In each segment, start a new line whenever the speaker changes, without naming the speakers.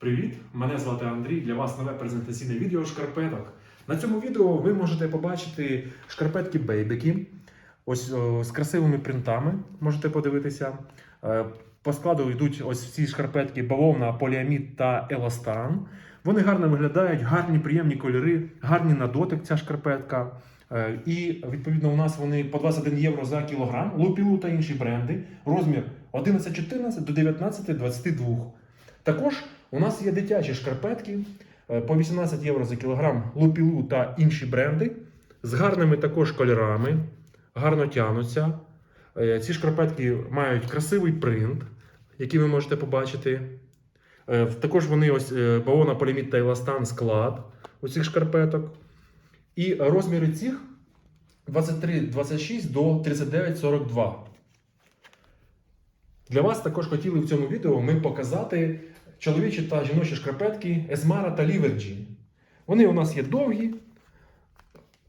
Привіт! Мене звати Андрій. Для вас нове презентаційне відео шкарпеток. На цьому відео ви можете побачити шкарпетки бейбики. Ось о, з красивими принтами можете подивитися. Е, По складу йдуть ось ці шкарпетки бавовна, поліамід та еластан. Вони гарно виглядають, гарні, приємні кольори, гарні на дотик ця шкарпетка. Е, І відповідно у нас вони по 21 євро за кілограм, лупілу та інші бренди. Розмір 11-14 до 19-22. Також у нас є дитячі шкарпетки е, по 18 євро за кілограм лупілу та інші бренди з гарними також кольорами, гарно тянуться. Е, Ці шкарпетки мають красивий принт, який ви можете побачити. Е, Також вони ось бавовна поліміт та еластан склад у цих шкарпеток. І розміри цих 23-26 до 39-42. Для вас також хотіли в цьому відео ми показати чоловічі та жіночі шкарпетки Esmara та Livergy. Вони у нас є довгі,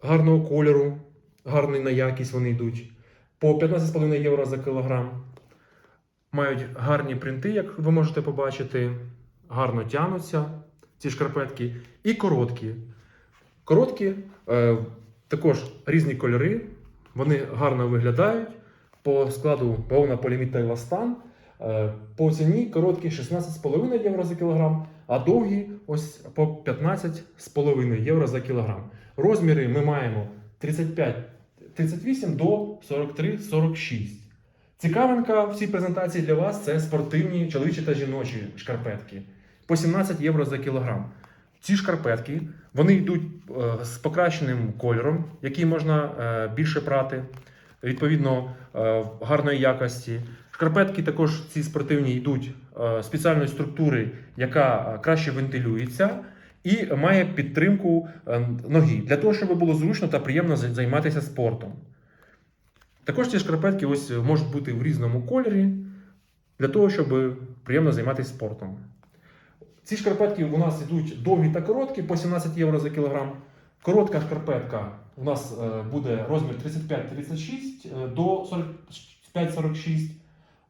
гарного кольору, гарний на якість вони йдуть. По 15,5 євро за кілограм. Мають гарні принти, як ви можете побачити. Гарно тянуться ці шкарпетки. І короткі. Короткі, е, також різні кольори. Вони гарно виглядають. По складу бавовна поліміт та еластан. Е, По ціні короткі 16,5 євро за кілограм, а довгі ось по 15,5 євро за кілограм. Розміри ми маємо 35, 38 до 43-46. Цікавинка в цій презентації для вас це спортивні чоловічі та жіночі шкарпетки по 17 євро за кілограм. Ці шкарпетки вони йдуть е, з покращеним кольором, який можна е, більше прати, відповідно е, гарної якості. Шкарпетки також ці спортивні йдуть е, спеціальної структури, яка е, краще вентилюється і має підтримку ноги для того, щоб було зручно та приємно займатися спортом. Також ці шкарпетки ось можуть бути в різному кольорі для того, щоб приємно займатися спортом. Ці шкарпетки у нас йдуть довгі та короткі по 17 євро за кілограм. Коротка шкарпетка у нас е, буде розмір 35-36 е, до 45-46.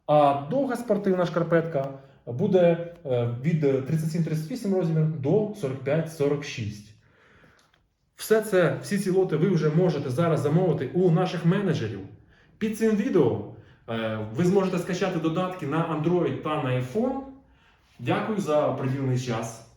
А довга спортивна шкарпетка буде е, від 37-38 розмір до 45-46. Все це, всі ці лоти ви вже можете зараз замовити у наших менеджерів. Під цим відео ви зможете скачати додатки на Android та на iPhone. Дякую за приділений час.